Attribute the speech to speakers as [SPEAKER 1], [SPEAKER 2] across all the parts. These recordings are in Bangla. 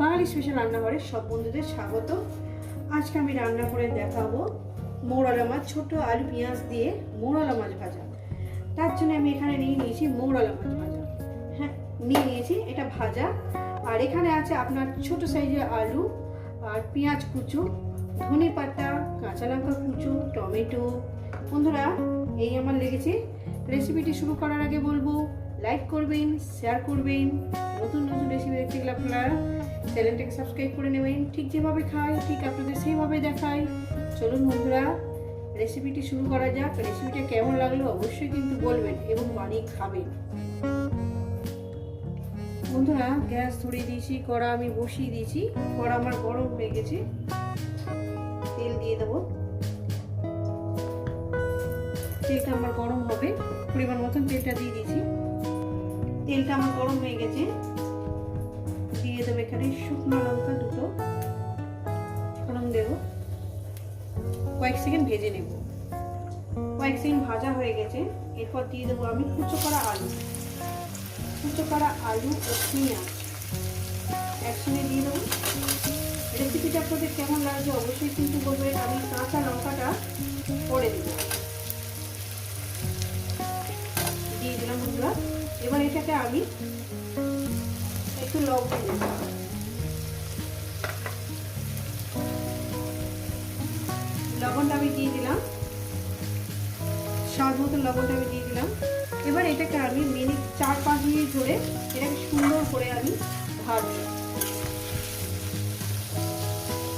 [SPEAKER 1] বাঙালি স্পেশাল রান্নাঘরে সব বন্ধুদের স্বাগত। আজকে আমি রান্না করে দেখাবো মৌরালা মাছ ছোট আলু পেঁয়াজ দিয়ে মৌরালা মাছ ভাজা। তার জন্য আমি এখানে নিয়ে নিয়েছি মৌরালা মাছ ভাজা। হ্যাঁ নিয়ে নিয়েছি, এটা ভাজা। আর এখানে আছে আপনার ছোট সাইজের আলু আর পেঁয়াজ কুচু, ধনে পাতা, কাঁচা লঙ্কা কুচু, টমেটো। বন্ধুরা, এই আমার লেগেছে। রেসিপিটি শুরু করার আগে বলব লাইক করবেন শেয়ার করবেন। নতুন নতুন রেসিপি দেখতে গেলে আপনারা চ্যানেলটাকে সাবস্ক্রাইব করে নেবেন। ঠিক যেভাবে খাই ঠিক আপনাদের সেইভাবে দেখাই চলুন বন্ধুরা রেসিপিটি শুরু করা যাক। রেসিপিটা কেমন লাগল অবশ্যই কিন্তু বলবেন এবং বানিয়ে খাবেন। বন্ধুরা, গ্যাস ধরিয়ে দিয়েছি, কড়া আমি বসিয়ে দিয়েছি। কড়া আমার গরম হয়ে গেছে। তেল দিয়ে দেবো। তেলটা আমার গরম হবে। পরিমাণ মতন তেলটা দিয়ে দিয়েছি। তেলটা আমার গরম হয়ে গেছে। দিয়ে দেবো এখানে শুকনো লঙ্কা দুটো। ফোড়ন দেবো। কয়েক সেকেন্ড ভেজে নেব। কয়েক সেকেন্ড ভাজা হয়ে গেছে। এরপর দিয়ে দেবো আমি কুচো করা আলু। কুচো করা আলু ও পেঁয়াজ। একসঙ্গে দিয়ে দেবো। রেসিপিটা আপনাদের কেমন লাগছে অবশ্যই কিন্তু বলবেন। আমি কাঁচা লঙ্কাটা পরে দেবো। এটাকে আমি একটু লবণ লবণটা আমি দিয়ে দিলাম। স্বাদ মতো লবণটা আমি দিয়ে দিলাম। এবার এটাকে আমি মিনিট চার পাঁচ মিনিট ধরে এটাকে সুন্দর করে আমি ভাজবো।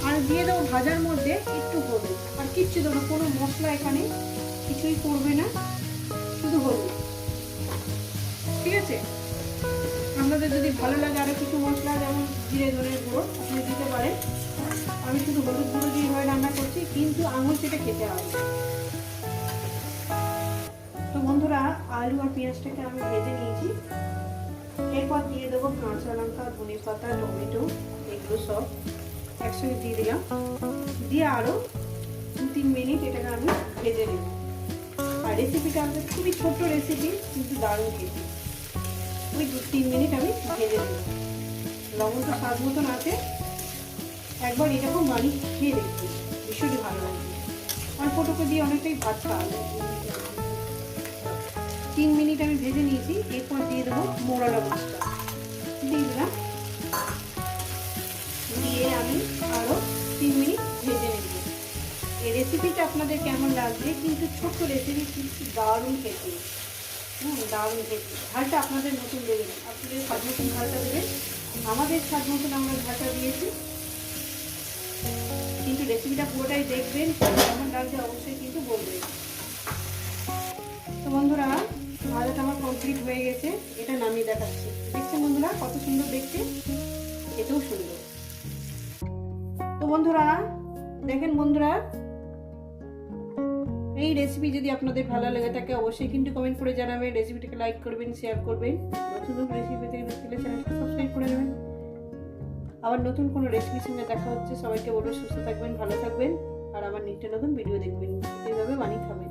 [SPEAKER 1] আর দিয়ে দেবো ভাজার মধ্যে একটু হলুদ। আর কিচ্ছু দেবো কোনো মশলা এখানে কিছুই করবে না, শুধু হলুদ। ঠিক আছে? আপনাদের যদি ভালো লাগে আরও কিছু মশলা, যেমন জিরে ধরে গুঁড়ো, আপনি দিতে পারেন। আমি শুধু হলুদ গুঁড়ো দিয়ে এভাবে রান্না করছি, কিন্তু আঙুল সেটা খেতে হবে। তো বন্ধুরা, আলু আর পেঁয়াজটাকে আমি ভেজে নিয়েছি। এরপর দিয়ে দেবো কাঁচা লঙ্কা, ধনে পাতা, টমেটো, এগুলো সব একসঙ্গে দিয়ে দিলাম। দিয়ে আরও দু তিন মিনিট এটাকে আমি ভেজে নেব। আর রেসিপিটা আমাদের খুবই ছোট্ট রেসিপি কিন্তু দারুণ খেতে। ওই দু, তিন মিনিট আমি ভেজে নেব। লবণটা স্বাদ মতন আছে। একবার এরকম বানিয়ে খেয়ে দেখি ভীষণই ভালো লাগবে অল্প টুকু দিয়ে অনেকটাই ভাত খাওয়া যায়। তিন মিনিট আমি ভেজে নিয়েছি। এরপর দিয়ে দেবো মোড়ালা মাছটা দিয়ে দিলাম। দিয়ে আমি আরও তিন মিনিট ভেজে নেব। এই রেসিপিটা আপনাদের কেমন লাগবে কিন্তু ছোট্ট রেসিপি কিন্তু দারুণ খেতে। দারুণ খেতে ঝালটা আপনাদের নতুন দেবেন আপনাদের স্বাদ মতন ঝালটা দেবেন, আমাদের স্বাদ মতন আমরা ঝালটা দিয়েছি। কিন্তু রেসিপিটা পুরোটাই দেখবেন কেমন লাগছে অবশ্যই কিন্তু বলবেন। তো বন্ধুরা, ভাজাটা আমার কমপ্লিট হয়ে গেছে। এটা নামিয়ে দেখাচ্ছি। দেখছেন বন্ধুরা, কত সুন্দর দেখতে? এতেও সুন্দর। তো বন্ধুরা, দেখেন বন্ধুরা এই রেসিপি যদি আপনাদের ভালো লেগে থাকে, অবশ্যই কিন্তু কমেন্ট করে জানাবেন। রেসিপিটাকে লাইক করবেন শেয়ার করবেন। নতুন নতুন রেসিপি থেকে দেখতে চ্যানেলটা সাবস্ক্রাইব করে নেবেন। আবার নতুন কোনো রেসিপির সঙ্গে দেখা হচ্ছে, সবাইকে বলব সুস্থ থাকবেন, ভালো থাকবেন। আর আবার নিত্য নতুন ভিডিও দেখবেন। এইভাবে বানিয়ে খাবেন।